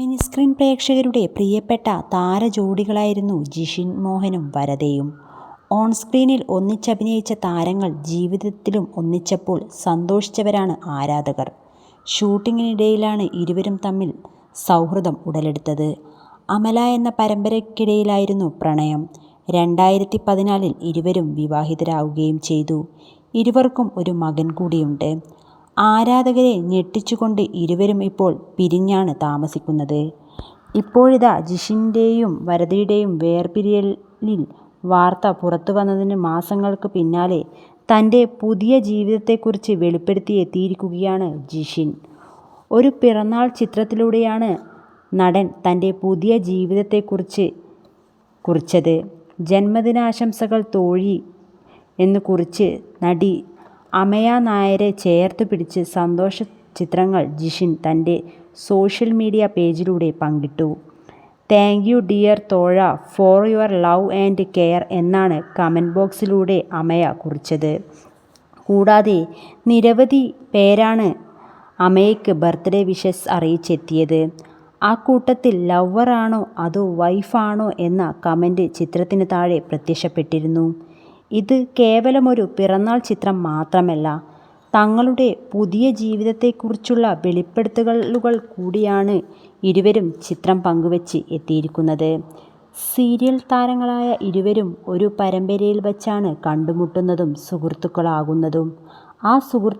Mini screen പ്രേക്ഷകരുടെ പ്രിയപ്പെട്ട താരജോഡികളായിരുന്നു Jishin മോഹനും വരദയും. On സ്ക്രീനിൽ ഒന്നിച്ചഭിനയിച്ച താരങ്ങൾ ജീവിതത്തിലും ഒന്നിച്ചപ്പോൾ സന്തോഷിച്ചവരാണ് ആരാധകർ. ഷൂട്ടിങ്ങിനിടയിലാണ് ഇരുവരും തമ്മിൽ സൗഹൃദം ഉടലെടുത്തത്. അമല എന്ന പരമ്പരയ്ക്കിടയിലായിരുന്നു പ്രണയം. രണ്ടായിരത്തി പതിനാലിൽ ഇരുവരും വിവാഹിതരാവുകയും ചെയ്തു. ഇരുവർക്കും ഒരു മകൻ കൂടിയുണ്ട്. ആരാധകരെ ഞെട്ടിച്ചുകൊണ്ട് ഇരുവരും ഇപ്പോൾ പിരിഞ്ഞാണ് താമസിക്കുന്നത്. ഇപ്പോഴിതാ ജിഷിന്റെയും വരദയുടെയും വേർപിരിയലിൽ വാർത്ത പുറത്തു വന്നതിന് മാസങ്ങൾക്ക് പിന്നാലെ തന്റെ പുതിയ ജീവിതത്തെക്കുറിച്ച് വെളിപ്പെടുത്തി എത്തിയിരിക്കുകയാണ് ജിഷിൻ. ഒരു പിറന്നാൾ ചിത്രത്തിലൂടെയാണ് നടൻ തന്റെ പുതിയ ജീവിതത്തെക്കുറിച്ച് കുറിച്ചത്. ജന്മദിനാശംസകൾ തോഴി എന്ന് കുറിച്ച് നടി അമയ നായരെ ചേർത്ത് പിടിച്ച് സന്തോഷ ചിത്രങ്ങൾ ജിഷിൻ തന്റെ സോഷ്യൽ മീഡിയ പേജിലൂടെ പങ്കിട്ടു. Thank you dear Thozha for your love and care എന്നാണ് കമന്റ് ബോക്സിലൂടെ അമയ കുറിച്ചത്. കൂടാതെ നിരവധി പേരാണ് അമയയ്ക്ക് ബർത്ത്ഡേ വിഷസ് അറിയിച്ചെത്തിയത്. ആ കൂട്ടത്തിൽ ലവറാണോ അതോ വൈഫാണോ എന്ന കമന്റ് ചിത്രത്തിന് താഴെ പ്രത്യക്ഷപ്പെട്ടിരുന്നു. ഇത് കേവലമൊരു പിറന്നാൾ ചിത്രം മാത്രമല്ല, തങ്ങളുടെ പുതിയ ജീവിതത്തെക്കുറിച്ചുള്ള വെളിപ്പെടുത്തലുകൾ കൂടിയാണ് ഇരുവരും ചിത്രം പങ്കുവച്ച് എത്തിയിരിക്കുന്നത്. സീരിയൽ താരങ്ങളായ ഇരുവരും ഒരു പരമ്പരയിൽ വച്ചാണ് കണ്ടുമുട്ടുന്നതും സുഹൃത്തുക്കളാകുന്നതും. ആ സുഹൃ